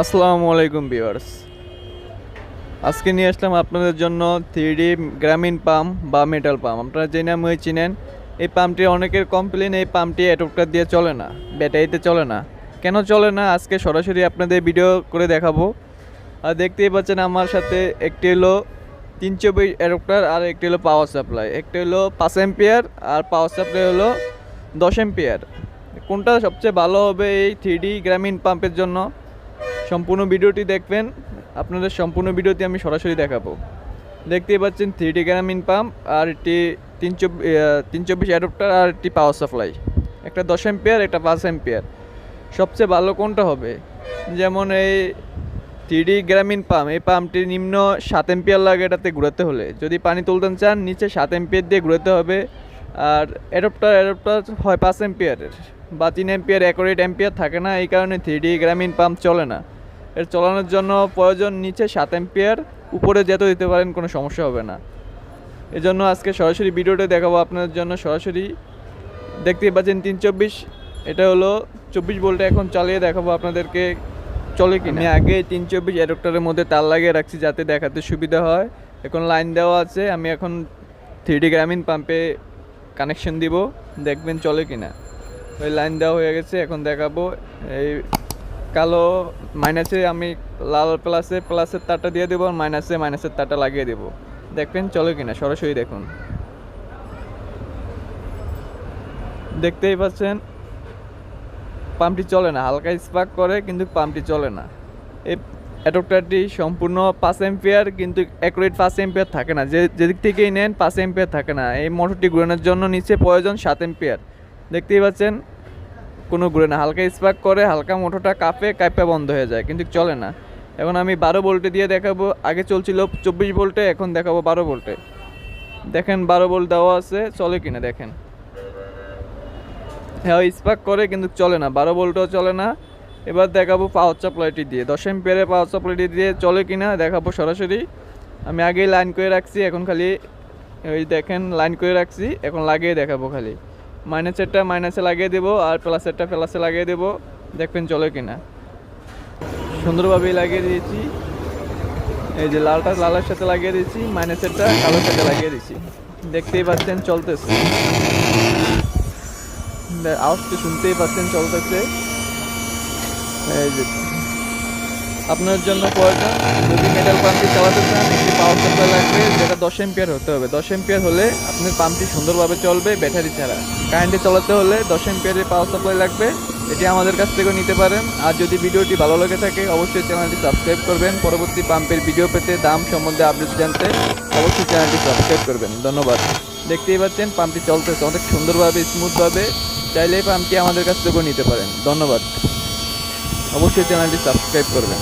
আসসালামু আলাইকুম ভিউয়ার্স। আজকে নিয়ে আসলাম আপনাদের জন্য থ্রি গ্রামীণ পাম্প বা মেটাল পাম্প আপনারা যে নামে চিনেন, এই পাম্পটি অনেকের কমপ্লেন এই পাম্পটি অ্যাডপ্টার দিয়ে চলে না, ব্যাটারিতে চলে না। কেন চলে না? আজকে সরাসরি আপনাদের ভিডিও করে দেখাবো। আর দেখতেই পাচ্ছেন আমার সাথে একটি হলো তিন চব্বিশ অ্যাডপ্টার আর একটি হলো পাওয়ার সাপ্লাই একটি হলো পাঁচ এম্পিয়ার আর পাওয়ার সাপ্লাই হলো দশ এম্পিয়ার কোনটা সবচেয়ে ভালো হবে এই থ্রি গ্রামীণ পাম্পের জন্য? সম্পূর্ণ ভিডিওটি দেখবেন। আপনাদের সম্পূর্ণ ভিডিওটি আমি সরাসরি দেখাবো। দেখতেই পাচ্ছেন থ্রি গ্রামীণ পাম্প আর একটি তিন চব্বিশ তিন চব্বিশ অ্যাডপ্টার আর একটি পাওয়ার সাপ্লাই একটা দশ এম্পিয়ার একটা পাঁচ এম্পিয়ার সবচেয়ে ভালো কোনটা হবে? যেমন এই থ্রি গ্রামীণ পাম্প এই পাম্পটি নিম্ন সাত এম্পিয়ার লাগে এটাতে ঘুরাতে হলে। যদি পানি তুলতে চান, নিচে সাত এম্পিয়ার দিয়ে ঘুরাতে হবে। আর অ্যাডপ্টার অ্যাডপ্টার হয় পাঁচ এম্পিয়ারের বা তিন এম্পিয়ার অ্যাকোরেট এম্পিয়ার থাকে না, এই কারণে থ্রি গ্রামীণ পাম্প চলে না। এর চালানোর জন্য প্রয়োজন নিচে সাত এম্পিয়ার উপরে যেতে দিতে পারেন, কোনো সমস্যা হবে না। এজন্য আজকে সরাসরি ভিডিওটা দেখাবো আপনাদের জন্য। সরাসরি দেখতেই পাচ্ছেন তিন চব্বিশ এটা হলো চব্বিশ ভোল্টে এখন চালিয়ে দেখাবো আপনাদেরকে, চলে কি আমি আগে তিন চব্বিশ অ্যাডপ্টারের মধ্যে তার লাগিয়ে রাখছি যাতে দেখাতে সুবিধা হয়। এখন লাইন দেওয়া আছে, আমি এখন থ্রি গ্রামীণ পাম্পে কানেকশন দিব, দেখবেন চলে কি না ওই লাইন দেওয়া হয়ে গেছে, এখন দেখাবো। এই কালো মাইনাসে আমি লাল প্লাসে প্লাসের তারটা দিয়ে দেবো আর মাইনাসে মাইনাসের তারটা লাগিয়ে দেবো। দেখবেন চলে কিনা, সরাসরি দেখুন। দেখতেই পাচ্ছেন, পাম্পটি চলে না, হালকা স্পার্ক করে কিন্তু পাম্পটি চলে না। এই অ্যাডপ্টারটি সম্পূর্ণ পাঁচ এম্পিয়ার কিন্তু অ্যাকুরেট পাঁচ এম্পিয়ার থাকে না। যে, যেদিক থেকেই নেন পাঁচ এম্পিয়ার থাকে না। এই মোটরটি ঘুরানোর জন্য নিচে প্রয়োজন সাত এম্পিয়ার দেখতেই পাচ্ছেন কোনো ঘুরে না। হালকা স্পার্ক করে, হালকা মোটরটা কাঁপে কাঁপে বন্ধ হয়ে যায়, কিন্তু চলে না। এখন আমি বারো ভোল্টে দিয়ে দেখাবো। আগে চলছিল চব্বিশ ভোল্টে, এখন দেখাবো বারো ভোল্টে। দেখেন, বারো ভোল্ট দেওয়া আছে, চলে কিনা, দেখেন। হ্যাঁ স্পার্ক করে, কিন্তু চলে না। বারো ভোল্টও চলে না। এবার দেখাবো পাওয়ার সাপ্লাইটি দিয়ে। দশ এম্পিয়ারের পাওয়ার সাপ্লাইটি দিয়ে চলে কিনা, দেখাবো সরাসরি। আমি আগেই লাইন করে রাখছি, এখন খালি ওই দেখেন লাইন করে রাখছি, এখন লাগিয়ে দেখাবো খালি। মাইনাসেরটা মাইনাসে লাগিয়ে দেবো আর প্লাসেরটা প্লাসে লাগিয়ে দেবো। দেখবেন চলে কিনা। সুন্দরভাবেই লাগিয়ে দিয়েছি। এই যে লালটা লালের সাথে লাগিয়ে দিয়েছি মাইনাসেরটা কালোর সাথে লাগিয়ে দিয়েছি। দেখতেই পাচ্ছেন চলতেছে। আওয়াজটা শুনতেই পাচ্ছেন চলতেছে। এই যে আপনার জন্য প্রয়োজন যদি মেটাল পাম্পটি চালাতে চান, একটি পাওয়ার সাপ্লাই লাগবে, যেটা দশ এম্পিয়ার হতে হবে। দশ এম্পিয়ার হলে আপনার পাম্পটি সুন্দরভাবে চলবে ব্যাটারি ছাড়া। কারেন্টে চালাতে হলে দশ এম্পিয়ারের পাওয়ার সাপ্লাই লাগবে। এটি আমাদের কাছ থেকেও নিতে পারেন। আর যদি ভিডিওটি ভালো লেগে থাকে, অবশ্যই চ্যানেলটি সাবস্ক্রাইব করবেন। পরবর্তী পাম্পের ভিডিও পেতে দাম সম্বন্ধে আপডেট জানতে অবশ্যই চ্যানেলটি সাবস্ক্রাইব করবেন। ধন্যবাদ। দেখতেই পাচ্ছেন, পাম্পটি চলতেছে অনেক সুন্দরভাবে স্মুথভাবে চাইলে পাম্পটি আমাদের কাছ থেকেও নিতে পারেন। ধন্যবাদ। অবশ্যই চ্যানেলটি সাবস্ক্রাইব করবেন।